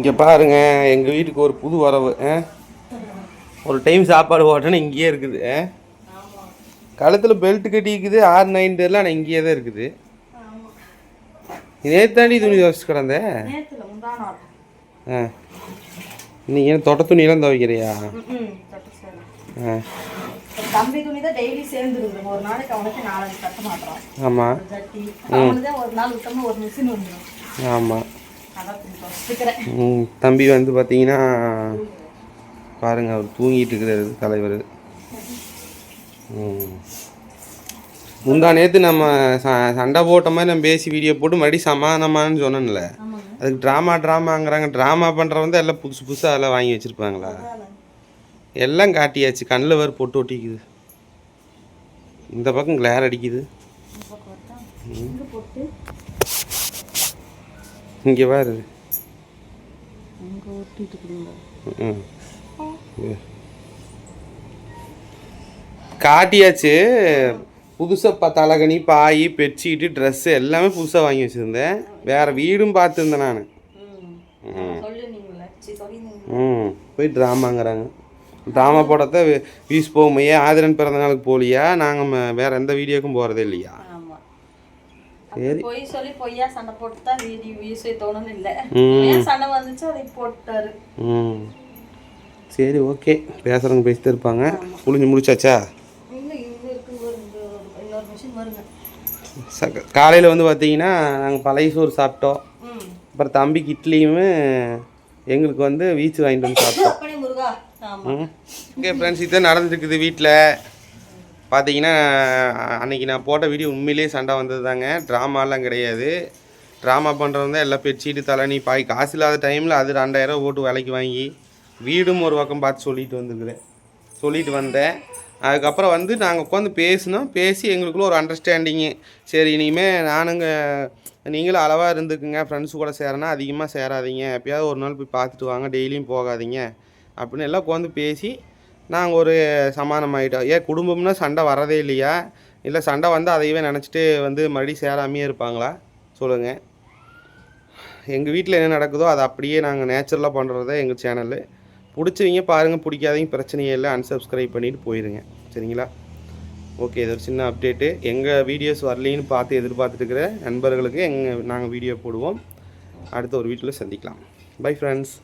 இங்கே பாருங்க எங்கள் வீட்டுக்கு ஒரு புது வரவு? ஒரு டைம் சாப்பாடு போட்டோன்னு இங்கேயே இருக்குது? கழுத்தில் பெல்ட் கட்டிக்குது ஆறு நைன் தெரியல ஆனால் இங்கேயே தான் இருக்குது. நேத்தாண்டி துணி துவச்சு நாள். ஆ. நீ ஏன் தொட்ட துணியெல்லாம் துவைக்கிறியா? ஆ. தம்பி துணி தான் டெய்லி சேர்ந்துருக்குது. ஒரு நாளைக்கு அவனுக்கு நாலஞ்சு கட்ட மாட்டான் ஆமாம் ஒரு ஜட்டி. அவனுக்கு தான் ஒரு நாள் விட்டோம்னா ஒரு மிஷின் வந்துடும் ஆமாம் தம்பி வந்து பார்த்தீங்கன்னா பாருங்க அவர் தூங்கிட்டு இருக்கிறாரு தலைவர். முந்தா நேற்று நம்ம சண்டை போட்ட மாதிரி நம்ம பேசி வீடியோ போட்டு மறுபடியும் சமாதானமான்னு சொன்னேன்ல. ஆமாங்க. அதுக்கு ட்ராமா ட்ராமாங்கிறாங்க ட்ராமா பண்ணுறவங்க எல்லாம் புதுசு புதுசாக எல்லாம் வாங்கி வச்சுருப்பாங்களா? எல்லாம் காட்டியாச்சு. கண்ணில் வேறு பொட்டு ஒட்டிக்குது. இந்த பக்கம் கிளேர் அடிக்குது. இங்கே ம். காட்டியாச்சு. புதுசாக ப தலகணி பாய் பெட்ஷீட்டு ட்ரெஸ்ஸு எல்லாமே புதுசாக வாங்கி வச்சுருந்தேன். வேறு வீடும் பார்த்துருந்தேன் நான். ம். போய் ட்ராமாங்கிறாங்க ட்ராமா போடத்த வீஸ் போகுமையே ஆதிரன் பிறந்த நாளுக்கு போகலையா நாங்கள் வேறு எந்த வீடியோக்கும் போகிறதே இல்லையா? சரி. பொய் சொல்லி பொய்யா சண்டை போட்டு தான் வீடியோ வியூஸ் தோணுன்னு இல்லை. சண்டை வந்துச்சு அதை போட்டாரு. ம். சரி ஓகே. பேசுகிறவங்க பேசிட்டு இருப்பாங்க. புளிஞ்சு முடிச்சாச்சா? காலையில் வந்து பார்த்தீங்கன்னா நாங்கள் பழைய சோறு சாப்பிட்டோம். அப்புறம் தம்பிக்கு இட்லியும் எங்களுக்கு வந்து வீச்சு வாங்கிட்டு வந்து சாப்பிட்டோம். ஓகே ஃப்ரெண்ட்ஸ் இதுதான் நடந்துருக்குது வீட்டில் பார்த்தீங்கன்னா அன்னைக்கு நான் போட்ட வீடியோ உண்மையிலேயே சண்டை வந்தது தாங்க ட்ராமாலாம் கிடையாது. ட்ராமா பண்ணுறவங்க தான் எல்லாம் பெட்ஷீட்டு தலைனி பாய் காசு இல்லாத டைமில் அது ரெண்டாயிரம் போட்டு விலைக்கு வாங்கி வீடும் ஒரு பக்கம் பார்த்து சொல்லிட்டு வந்துருக்குறேன் சொல்லிட்டு வந்தேன். அதுக்கப்புறம் வந்து நாங்கள் உட்காந்து பேசினோம். பேசி எங்களுக்குள்ள ஒரு அண்டர்ஸ்டாண்டிங்கு சரி இனிமேல் நானுங்க நீங்களும் அளவாக இருந்துக்குங்க. ஃப்ரெண்ட்ஸ் கூட சேரனா அதிகமாக சேராதீங்க. எப்பயாவது ஒரு நாள் போய் பார்த்துட்டு வாங்க. டெய்லியும் போகாதீங்க. அப்படின்னு எல்லாம் உட்காந்து பேசி நாங்கள் ஒரு சமானமாகிட்டோம் ஏன் குடும்பம்னா சண்டை வரதே இல்லையா? இல்லை சண்டை வந்து அதையவே நினச்சிட்டு வந்து மறுபடியும் சேராமையே இருப்பாங்களா? சொல்லுங்கள் எங்கள் வீட்டில் என்ன நடக்குதோ அதை அப்படியே நாங்கள் நேச்சுரலாக பண்ணுறது எங்கள் சேனலு பிடிச்சவங்க பாருங்கள் பிடிக்காதவங்க பிரச்சனையே இல்லை. அன்சப்ஸ்கிரைப் பண்ணிவிட்டு போயிடுங்க சரிங்களா? ஓகே இது ஒரு சின்ன அப்டேட்டு எங்கள் வீடியோஸ் வரலின்னு பார்த்து எதிர்பார்த்துட்டு இருக்கிற நண்பர்களுக்கு எங்கள் நாங்கள் வீடியோ போடுவோம். அடுத்த ஒரு வீட்டில் சந்திக்கலாம். Bye friends